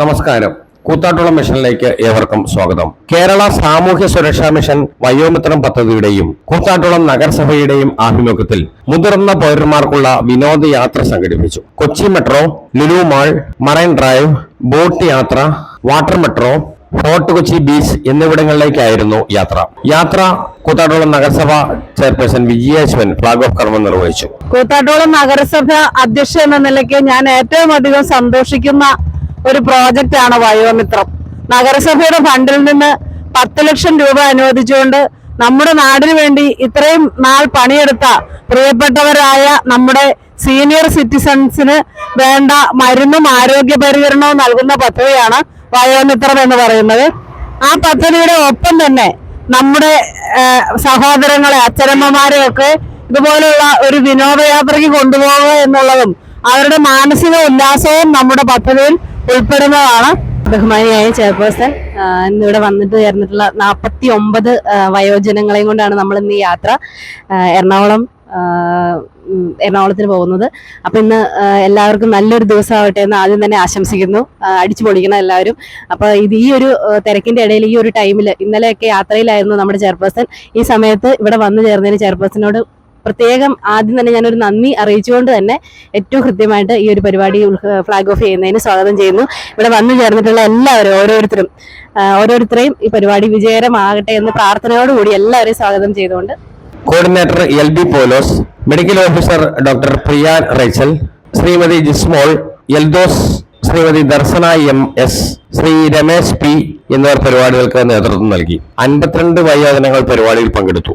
നമസ്കാരം. കൂത്താട്ടുളം മിഷനിലേക്ക് ഏവർക്കും സ്വാഗതം. കേരള സാമൂഹ്യ സുരക്ഷാ മിഷൻ വയോമിത്രം പദ്ധതിയുടെയും കൂത്താട്ടുളം നഗരസഭയുടെയും ആഭിമുഖ്യത്തിൽ മുതിർന്ന പൗരന്മാർക്കുള്ള വിനോദയാത്ര സംഘടിപ്പിച്ചു. Kochi metro Lulu mall marine drive boat യാത്ര water metro fort Kochi beach എന്നിവിടങ്ങളിലേക്കായിരുന്നു യാത്ര. യാത്ര കൂത്താട്ടുളം നഗരസഭ ചെയർപേഴ്സൺ വിജയാശ്വൻ ഫ്ളാഗ് ഓഫ് കർമ്മം നിർവഹിച്ചു. കൂത്താട്ടോളം നഗരസഭ അധ്യക്ഷ എന്ന നിലയ്ക്ക് ഞാൻ ഏറ്റവും അധികം സന്തോഷിക്കുന്ന ഒരു പ്രോജക്റ്റാണ് വയോമിത്രം. നഗരസഭയുടെ ഫണ്ടിൽ നിന്ന് പത്ത് ലക്ഷം രൂപ അനുവദിച്ചുകൊണ്ട് നമ്മുടെ നാടിന് വേണ്ടി ഇത്രയും നാൾ പണിയെടുത്ത പ്രിയപ്പെട്ടവരായ നമ്മുടെ സീനിയർ സിറ്റിസൺസിന് വേണ്ട മരുന്നും ആരോഗ്യ പരിചരണവും നൽകുന്ന പദ്ധതിയാണ് വയോമിത്രം എന്ന് പറയുന്നത്. ആ പദ്ധതിയുടെ ഒപ്പം തന്നെ നമ്മുടെ സഹോദരങ്ങളെ അച്ഛനമ്മമാരെ ഒക്കെ ഇതുപോലുള്ള ഒരു വിനോദയാത്രയ്ക്ക് കൊണ്ടുപോകുക എന്നുള്ളതും അവരുടെ മാനസിക ഉല്ലാസവും നമ്മുടെ പദ്ധതിയിൽ ഉൾപ്പെടുന്നതാണ് ബഹുമാനിയായ ചെയർപേഴ്സൺ. ഇന്നിവിടെ വന്നിട്ട് ചേർന്നിട്ടുള്ള നാൽപ്പത്തി ഒമ്പത് വയോജനങ്ങളെയും കൊണ്ടാണ് നമ്മൾ ഇന്ന് യാത്ര എറണാകുളം എറണാകുളത്തിന് പോകുന്നത്. അപ്പം ഇന്ന് എല്ലാവർക്കും നല്ലൊരു ദിവസമാവട്ടെ എന്ന് ആദ്യം തന്നെ ആശംസിക്കുന്നു. അടിച്ചു പൊളിക്കണം എല്ലാവരും. അപ്പോൾ ഇത് ഈ ഒരു തിരക്കിന്റെ ഇടയിൽ ഈ ഒരു ടൈമിൽ ഇന്നലെയൊക്കെ യാത്രയിലായിരുന്നു നമ്മുടെ ചെയർപേഴ്സൺ. ഈ സമയത്ത് ഇവിടെ വന്നു ചേർന്നതിന് ചെയർപേഴ്സണോട് പ്രത്യേകം ആദ്യം തന്നെ ഞാനൊരു നന്ദി അറിയിച്ചുകൊണ്ട് തന്നെ ഏറ്റവും കൃത്യമായിട്ട് ഈ ഒരു പരിപാടി ഫ്ലാഗ് ഓഫ് ചെയ്യുന്നതിന് സ്വാഗതം ചെയ്യുന്നു. ഇവിടെ വന്നു ചേർന്നിട്ടുള്ള എല്ലാവരും ഓരോരുത്തരും ഓരോരുത്തരെയും ഈ പരിപാടി വിജയകരമാകട്ടെ എന്ന് പ്രാർത്ഥനയോടുകൂടി എല്ലാവരെയും സ്വാഗതം ചെയ്തുകൊണ്ട്. Coordinator L B Paulose medical officer doctor Priya Rachel Shrimati Jismol Eldhose Shrimati Darshana M S Shri Ramesh P എന്നിവർ പരിപാടികൾക്ക് നേതൃത്വം നൽകി. അൻപത്തിരണ്ട് വയോജനങ്ങൾ പരിപാടിയിൽ പങ്കെടുത്തു.